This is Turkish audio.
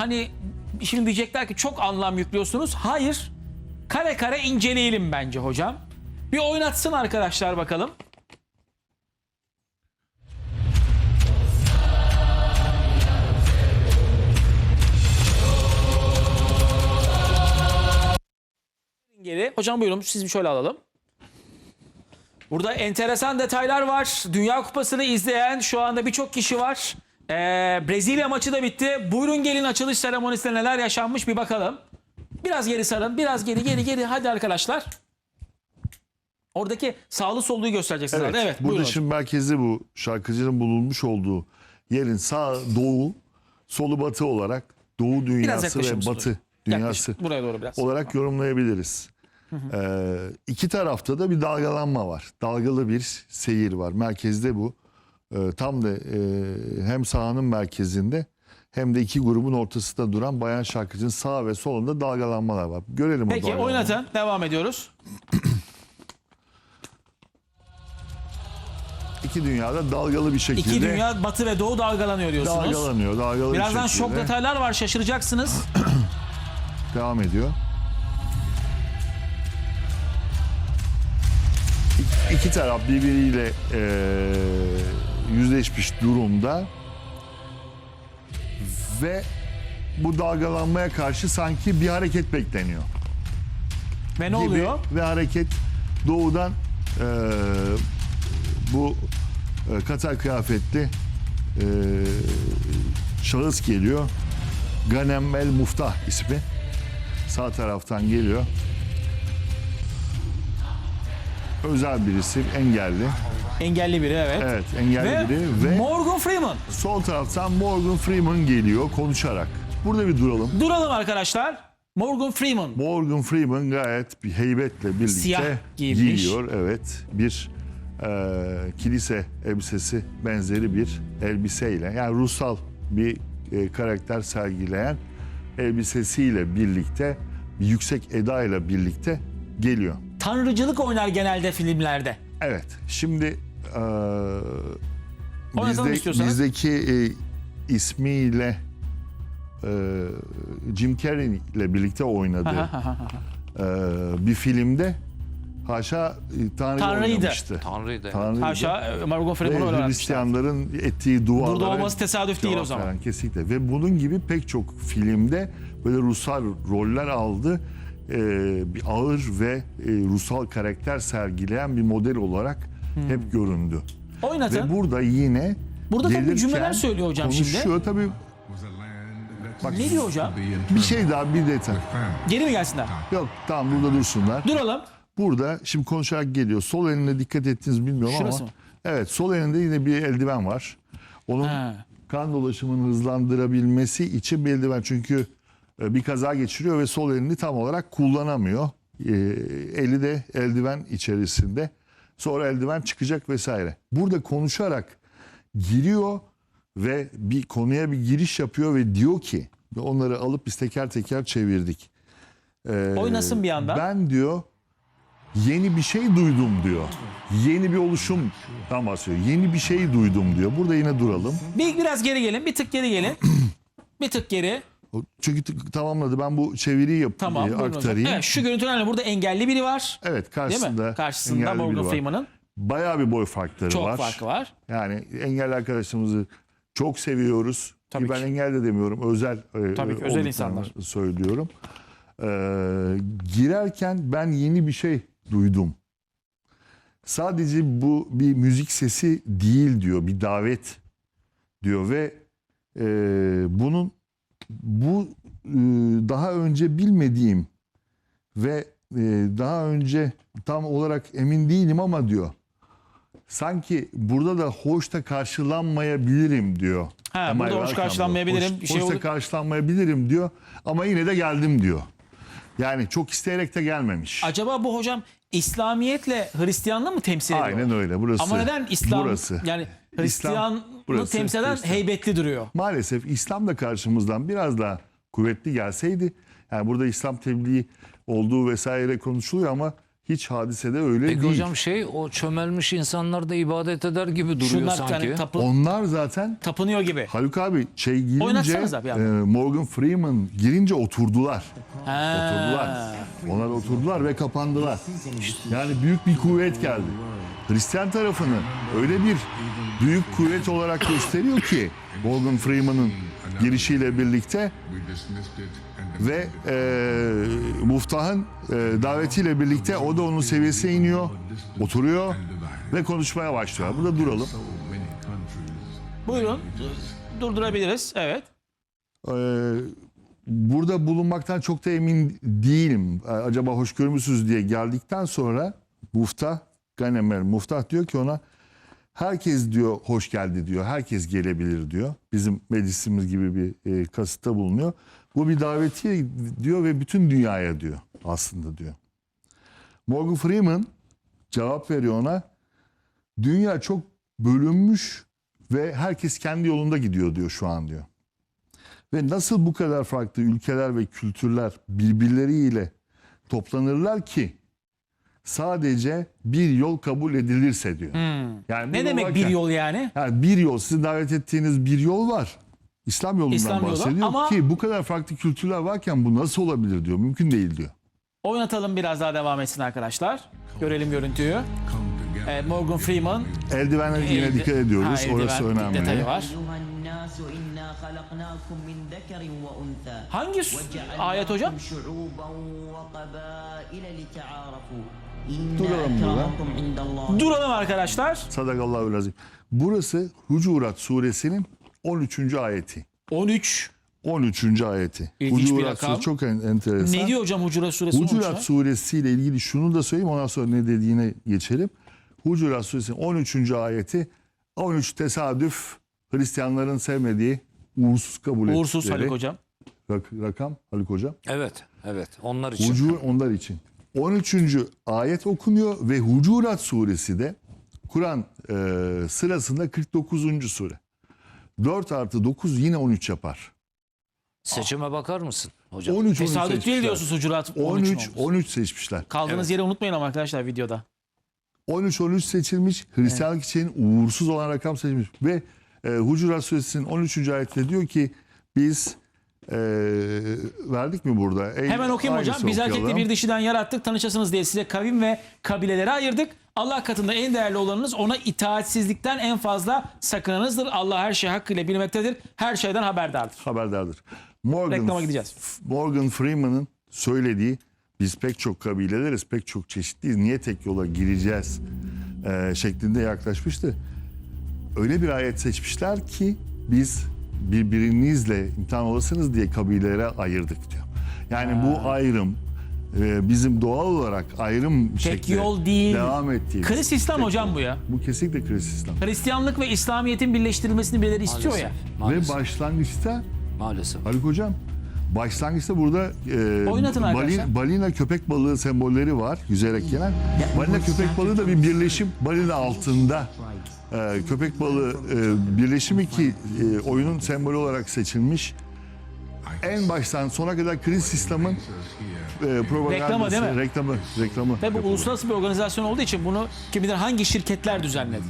hani şimdi diyecekler ki çok anlam yüklüyorsunuz. Hayır. Kare kare inceleyelim bence hocam. Bir oynatsın arkadaşlar bakalım. Geri. Hocam buyurun siz bir şöyle alalım. Burada enteresan detaylar var. Dünya Kupası'nı izleyen şu anda birçok kişi var. Ee, Brezilya maçı da bitti. Buyurun gelin açılış seremonisinde neler yaşanmış bir bakalım. Biraz geri sarın. Biraz geri geri geri. Hadi arkadaşlar. Oradaki sağlı solluyu göstereceksiniz. Evet, evet burada buyurun. şimdi merkezde bu şarkıcının bulunmuş olduğu yerin sağ doğu, solu batı olarak doğu dünyası ve batı dünyası Yaklaşık buraya doğru biraz. olarak yorumlayabiliriz. Ee, iki tarafta da bir dalgalanma var. Dalgalı bir seyir var. Merkezde bu. Ee, tam da e, hem sahanın merkezinde hem de iki grubun ortasında duran bayan şarkıcının sağ ve solunda dalgalanmalar var. Görelim o Peki oynatın. Devam ediyoruz. İki dünyada dalgalı bir şekilde İki dünya batı ve doğu dalgalanıyor diyorsunuz. dalgalanıyor. Dalgalı Birazdan bir şekilde şok detaylar var şaşıracaksınız. devam ediyor. İki, taraf birbiriyle e, yüzleşmiş durumda ve bu dalgalanmaya karşı sanki bir hareket bekleniyor. Ve ne gibi oluyor? Ve hareket doğudan e, bu e, Katar kıyafetli e, şahıs geliyor. Ganem El Muftah ismi. Sağ taraftan geliyor. Özel birisi, engelli. Engelli biri evet. Evet, engelli Ve, biri ve Morgan Freeman. sol taraftan Morgan Freeman geliyor konuşarak. Burada bir duralım. Duralım arkadaşlar. Morgan Freeman. Morgan Freeman gayet bir heybetle birlikte Siyah giymiş. giyiyor. Evet bir e, kilise elbisesi benzeri bir elbiseyle yani ruhsal bir e, karakter sergileyen elbisesiyle birlikte bir yüksek edayla birlikte geliyor. Tanrıcılık oynar genelde filmlerde. Evet şimdi e, Oynatalım istiyorsanız. bizdeki e, ismiyle e, Jim Carrey ile birlikte oynadığı e, bir filmde haşa e, Tanrı Tanrıydı. oynamıştı. Tanrıydı. Tanrıydı. Haşa e, Freeman'ı Ve öyle oynatmışlar. Hristiyanların ettiği dualara Burada olması tesadüf değil o cevap zaman. veren kesinlikle. Ve bunun gibi pek çok filmde böyle ruhsal roller aldı. Ee, bir ağır ve e, ruhsal karakter sergileyen bir model olarak Hmm. hep göründü. Oynatın. Ve burada yine Burada tabii cümleler söylüyor hocam şimdi. konuşuyor. Tabii Bak ne diyor hocam? bir şey daha bir detay. Geri mi gelsinler? Yok tamam burada dursunlar. Duralım. Burada şimdi konuşarak geliyor. Sol eline dikkat ettiniz bilmiyorum Şurası ama. mı? Evet sol elinde yine bir eldiven var. Onun Ha. kan dolaşımını hızlandırabilmesi için bir eldiven. Çünkü e, bir kaza geçiriyor ve sol elini tam olarak kullanamıyor. E, eli de eldiven içerisinde. Sonra eldiven çıkacak vesaire. Burada konuşarak giriyor ve bir konuya bir giriş yapıyor ve diyor ki ve onları alıp biz teker teker çevirdik. E, Oynasın bir yandan. Ben diyor yeni bir şey duydum diyor. Yeni bir oluşumdan bahsediyor. Yeni bir şey duydum diyor. Burada yine duralım. Bir biraz geri gelin. Bir tık geri gelin. bir tık geri. Çünkü tamamladı. Ben bu çeviriyi yap Tamam. e, hocam. aktarayım. Evet, şu görüntülerle burada engelli biri var. Evet Değil karşısında mi? Karşısında Morgan. Freeman'ın. Bayağı bir boy farkları Çok var. farkı var. Yani engelli arkadaşlarımızı çok seviyoruz. Tabii ki ben ki. engel de demiyorum. Özel e, Tabii ki, özel insanlar. söylüyorum. Ee, girerken ben yeni bir şey duydum. Sadece bu bir müzik sesi değil diyor. Bir davet diyor ve e, bunun bu e, daha önce bilmediğim ve e, daha önce tam olarak emin değilim ama diyor. Sanki burada da hoş da karşılanmayabilirim diyor. Ha, I burada hoş karşılanmayabilirim. Bir Hoş, şey hoş da olur. karşılanmayabilirim diyor. Ama yine de geldim diyor. Yani çok isteyerek de gelmemiş. Acaba bu hocam İslamiyetle Hristiyanlığı mı temsil ediyor? Aynen öyle. Burası. Ama neden İslam Burası. yani Hristiyanlığı burası, temsil eden heybetli duruyor. Maalesef İslam da karşımızdan biraz daha kuvvetli gelseydi. Yani burada İslam tebliği olduğu vesaire konuşuluyor ama hiç hadisede öyle Peki değil. hocam şey o çömelmiş insanlar da ibadet eder gibi duruyor Şunlar sanki. yani tapı- Onlar zaten tapınıyor gibi. Haluk abi şey girince Oynatsanıza bir e, abi. Morgan Freeman girince oturdular. Ha. Oturdular. Onlar oturdular ve kapandılar. Yani büyük bir kuvvet geldi. Hristiyan tarafını öyle bir büyük kuvvet olarak gösteriyor ki Morgan Freeman'ın girişiyle birlikte ve e, Muftah'ın e, davetiyle birlikte o da onun seviyesine iniyor, oturuyor ve konuşmaya başlıyor. Burada duralım. Buyurun. Durdurabiliriz. Evet. Ee, burada bulunmaktan çok da emin değilim. Acaba hoş görmüşsünüz diye geldikten sonra Muftah, Ganemer Muftah diyor ki ona herkes diyor hoş geldi diyor. Herkes gelebilir diyor. Bizim meclisimiz gibi bir e, kasıtta bulunuyor. Bu bir davetiye diyor ve bütün dünyaya diyor aslında diyor. Morgan Freeman cevap veriyor ona. Dünya çok bölünmüş ve herkes kendi yolunda gidiyor diyor şu an diyor. Ve nasıl bu kadar farklı ülkeler ve kültürler birbirleriyle toplanırlar ki sadece bir yol kabul edilirse diyor. Yani Hmm. Ne yol demek varken- bir yol yani? Yani bir yol, sizin davet ettiğiniz bir yol var. İslam yolundan İslam yolu bahsediyor ama- ki bu kadar farklı kültürler varken bu nasıl olabilir diyor. Mümkün değil diyor. Oynatalım biraz daha devam etsin arkadaşlar. Görelim görüntüyü. Evet, Morgan Freeman. Eldivenlere yine dikkat ediyoruz. Ha, eldiven Orası önemli. Detayı var. أيها الناس إنا خلقناكم من ذكر وأنثى Hangi su- ayet hocam? شعوبا وقبائل لتعارفوا إن Duralım burada. أكرمكم عند الله Duralım arkadaşlar. Sadakallahu lazim. Burası Hucurat suresinin 13. ayeti. 13. 13. ayeti. İlginç bir Hucurat rakam. suresi çok en- enteresan. Ne diyor hocam Hucurat suresi? Hucurat 13'te? suresiyle ilgili şunu da söyleyeyim ondan sonra ne dediğine geçelim. Hucurat suresinin 13. ayeti 13 tesadüf Hristiyanların sevmediği uğursuz kabul Uğursuz ettikleri Haluk hocam. rak- rakam Haluk hocam. Evet, evet. Onlar için. Hucu onlar için. 13. ayet okunuyor ve Hucurat suresi de Kur'an e, sırasında 49. sure. 4 artı 9 yine 13 yapar. Seçime bakar mısın hocam? 13 13 Tesadüf değil seçmişler. diyorsunuz Hucurat 13. 13 olmuş. 13 seçmişler. Kaldığınız yeri unutmayın ama arkadaşlar videoda. 13 13 seçilmiş. Hristiyanlık için uğursuz olan rakam seçilmiş. Ve e, Hucurat Suresinin 13. ayette diyor ki biz e, verdik mi burada? Ey- Hemen okuyayım hocam. Biz okuyalım. bir dişiden yarattık. Tanışasınız diye size kavim ve kabileleri ayırdık. Allah katında en değerli olanınız ona itaatsizlikten en fazla sakınanızdır. Allah her şeyi hakkıyla bilmektedir. Her şeyden haberdardır. haberdardır. Morgan, Reklama gideceğiz. Morgan Freeman'ın söylediği biz pek çok kabileleriz, pek çok çeşitliyiz. Niye tek yola gireceğiz e, şeklinde yaklaşmıştı. Öyle bir ayet seçmişler ki biz birbirinizle imtihan olasınız diye kabilelere ayırdık diyor. Yani bu ayrım e, bizim doğal olarak ayrım şekli yol değil. devam ettiğimiz. Kris İslam Tek hocam yol. bu ya. Bu kesinlikle Kris İslam. Hristiyanlık ve İslamiyet'in birleştirilmesini birileri istiyor ya. Maalesef. Ve başlangıçta Maalesef. Haluk Hocam başlangıçta burada e, Oynatın arkadaşlar. balina köpek balığı sembolleri var yüzerek gelen. Balina köpek balığı da bir birleşim balina altında e, köpek balığı e, birleşimi ki e, oyunun sembolü olarak seçilmiş. En baştan sona kadar kriz İslam'ın e, propagandası, Reklamı değil mi? reklamı, reklamı Ve bu yapıldı. uluslararası bir organizasyon olduğu için bunu kim bilir hangi şirketler düzenledi.